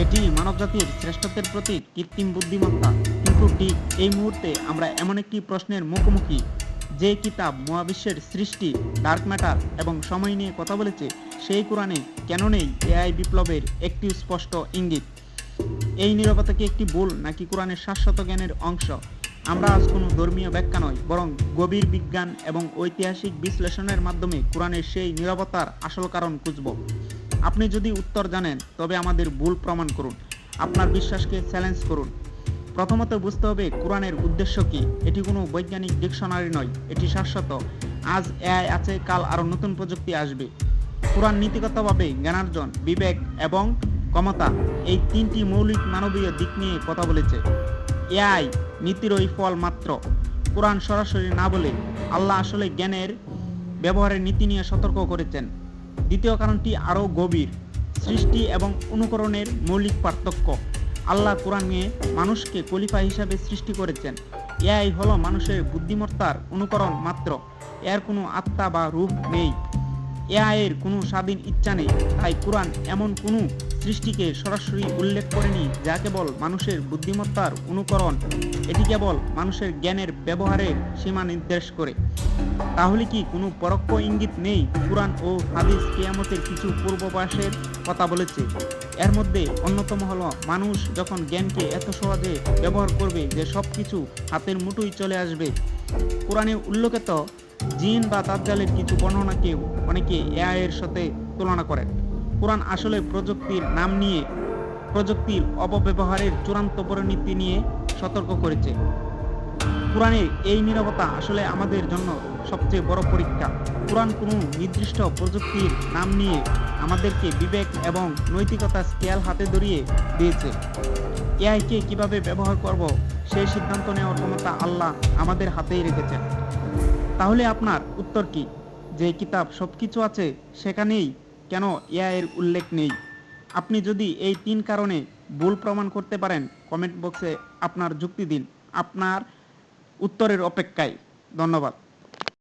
এটি মানবজাতির শ্রেষ্ঠত্বের প্রতি কৃত্রিম বুদ্ধিমত্তা। কিন্তু ঠিক এই মুহূর্তে আমরা এমন একটি প্রশ্নের মুখোমুখি। যে কিতাব মহাবিশ্বের সৃষ্টি ডার্ক ম্যাটার এবং সময় নিয়ে কথা বলেছে, সেই কোরআনে কেন নেই এআই বিপ্লবের একটি স্পষ্ট ইঙ্গিত? এই নিরবতা কি একটি ভুল নাকি কোরআনের শাশ্বত জ্ঞানের অংশ? আমরা আজ কোনো ধর্মীয় ব্যাখ্যা নয়, বরং গভীর বিজ্ঞান এবং ঐতিহাসিক বিশ্লেষণের মাধ্যমে কোরআনের সেই নিরবতার আসল কারণ খুঁজব। আপনি যদি উত্তর জানেন, তবে আমাদের ভুল প্রমাণ করুন। আপনার বিশ্বাসকে চ্যালেঞ্জ করুন। প্রথমত বুঝতে হবে, কোরআনের উদ্দেশ্য কি? এটি কোনো বৈজ্ঞানিক ডিকশনারি নয়, এটি শাশ্বত। আজ এআই আছে, কাল আরও নতুন প্রযুক্তি আসবে। কোরআন নীতিগতভাবে জ্ঞানার্জন, বিবেক এবং ক্ষমতা এই তিনটি মৌলিক মানবীয় দিক নিয়ে কথা বলেছে। এআই নীতিরই ফল মাত্র। কোরআন সরাসরি না বলে আল্লাহ আসলে জ্ঞানের ব্যবহারের নীতি নিয়ে সতর্ক করেছেন। দ্বিতীয় কারণটি আরও গভীর, সৃষ্টি এবং অনুকরণের মৌলিক পার্থক্য। আল্লাহ কোরআনে মানুষকে কলিফা হিসাবে সৃষ্টি করেছেন। এআই হলো মানুষের বুদ্ধিমত্তার অনুকরণ মাত্র। এর কোনো আত্মা বা রূপ নেই। এআই এর কোনো স্বাধীন ইচ্ছা নেই। তাই কোরআন এমন কোনো সৃষ্টিকে সরাসরি উল্লেখ করেনি যা কেবল মানুষের বুদ্ধিমত্তার অনুকরণ। এটি কেবল মানুষের জ্ঞানের ব্যবহারের সীমা নির্দেশ করে। তাহলে কি কোনো পরোক্ষ ইঙ্গিত নেই কোরআন ও হাদিস কেয়ামতের কিছু পূর্ববাসের কথা বলেছে? এর মধ্যে অন্যতম হলো, মানুষ যখন জ্ঞানকে এত সহজে ব্যবহার করবে যে সব কিছু হাতের মুঠোই চলে আসবে। কোরআনে উল্লেখিত জিন বা দাজ্জালের কিছু বর্ণনাকেও অনেকে এআই এর সাথে তুলনা করেন। কোরআন আসলে প্রযুক্তির নাম নিয়ে প্রযুক্তির অপব্যবহারের চূড়ান্ত পরিণতি নিয়ে সতর্ক করেছে। কোরআনের এই নিরবতা আসলে আমাদের জন্য সবচেয়ে বড় পরীক্ষা। কোরআন কোনো নির্দিষ্ট প্রযুক্তির নাম নিয়ে আমাদেরকে বিবেক এবং নৈতিকতা স্কেল হাতে ধরিয়ে দিয়েছে। এআইকে কীভাবে ব্যবহার করব সেই সিদ্ধান্ত নেওয়ার ক্ষমতা আল্লাহ আমাদের হাতেই রেখেছেন। তাহলে আপনার উত্তর কি? যে কিতাব সব কিছু আছে সেখানেই কেন এআই এর উল্লেখ নেই? আপনি যদি এই তিন কারণে ভুল প্রমাণ করতে পারেন কমেন্ট বক্সে আপনার যুক্তি দিন। আপনার উত্তরের অপেক্ষায়। ধন্যবাদ।